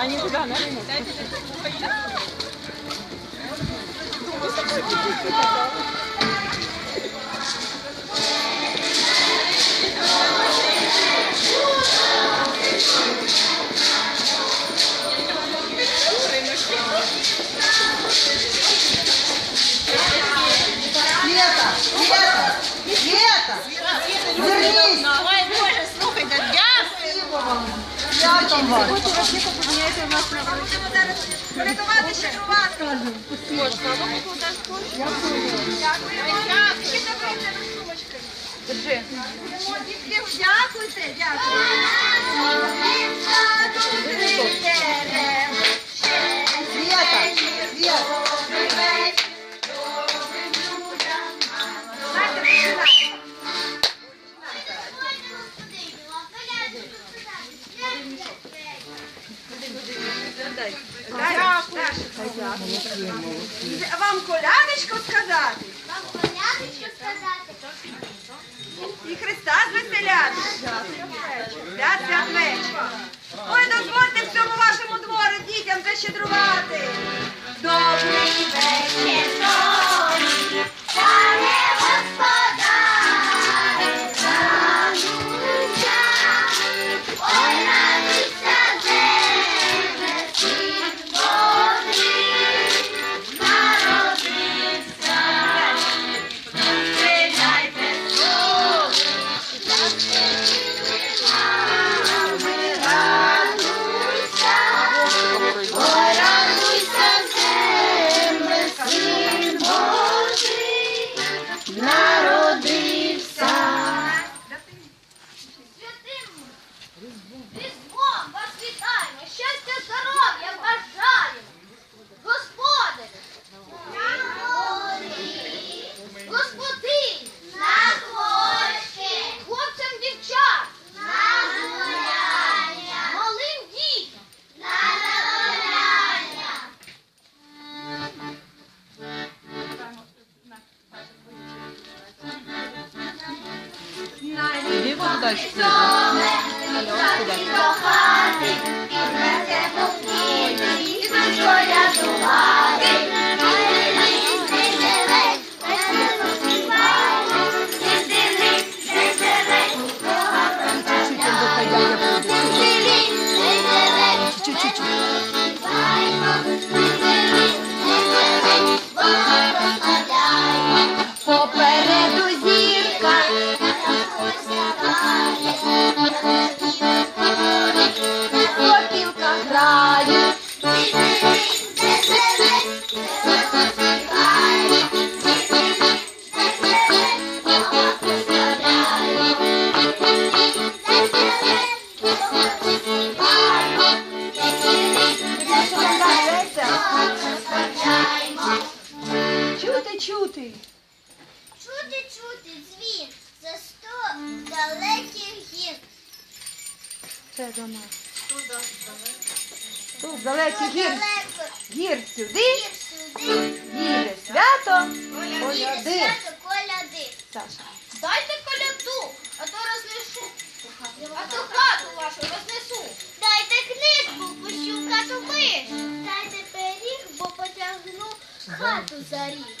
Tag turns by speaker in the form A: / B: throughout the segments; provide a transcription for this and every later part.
A: Они туда, да?
B: Света, Святом вас.
C: Порятувати ще шувати.
A: Можна, ну, покладеш кошти.
C: Дякую. Дякую. Давайте ручки.
A: Держи.
C: Дякуйте, дякую.
B: Света,
C: А вам колядочку сказати? І Христа звеселяти. Свят свят вечір. Ой, дозвольте в цьому вашому дворі дітям защедрувати.
A: Іди туди,
D: До хати,
C: Це до нас. Тут далекий гір, гір сюди,
D: гір сюди.
C: їде свято. Коляди.
D: коляди.
C: Саша.
D: Дайте коляду, а то рознесу. А то хату вашу рознесу. Дайте книжку, пущу в хату миш. Дайте пиріг, бо потягну хату за ріг.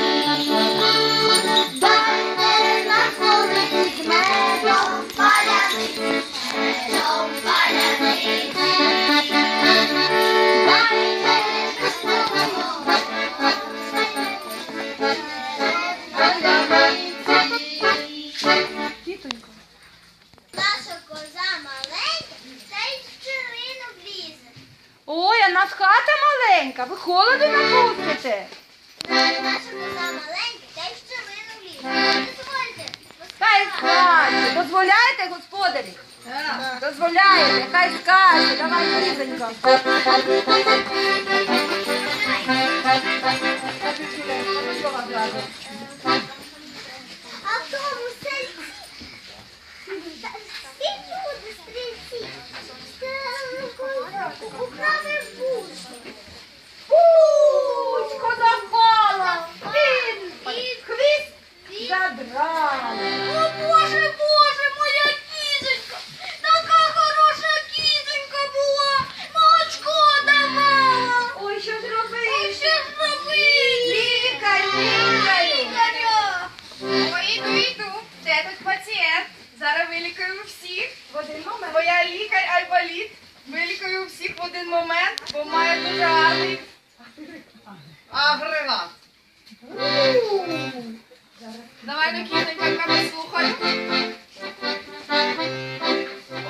D: Воду напустите. Хай скаче. Дозволяєте, господарі?
C: Дозволяєте, хай скаче. Давай різенько.
A: Всіх
C: в один момент,
A: бо маю дуже гарний агрегат. Давай до кінонька послухаю.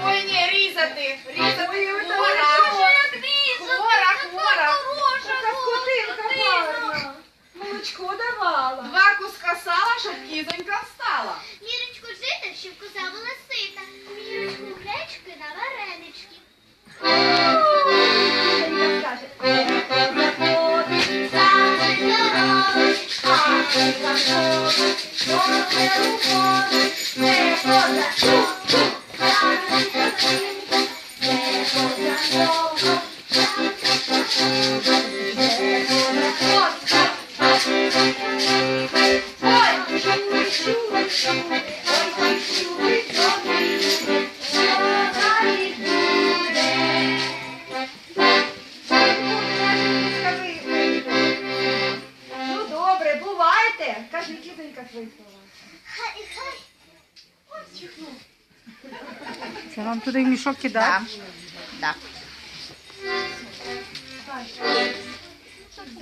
A: Ой, ні, різати. Різати хвора. Хвора, хвора.
C: Така скотинка гарна. Молочко давала.
A: Два куска сала, щоб кізонька встала.
D: Мірочку жита, щоб коза була
C: Ну Це вам туди в мішок кидати?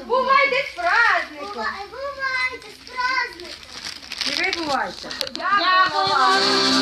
C: Бувайте з праздником.
D: Бувай, бувайте з праздником.
C: І ви бувайте.
D: Дякую.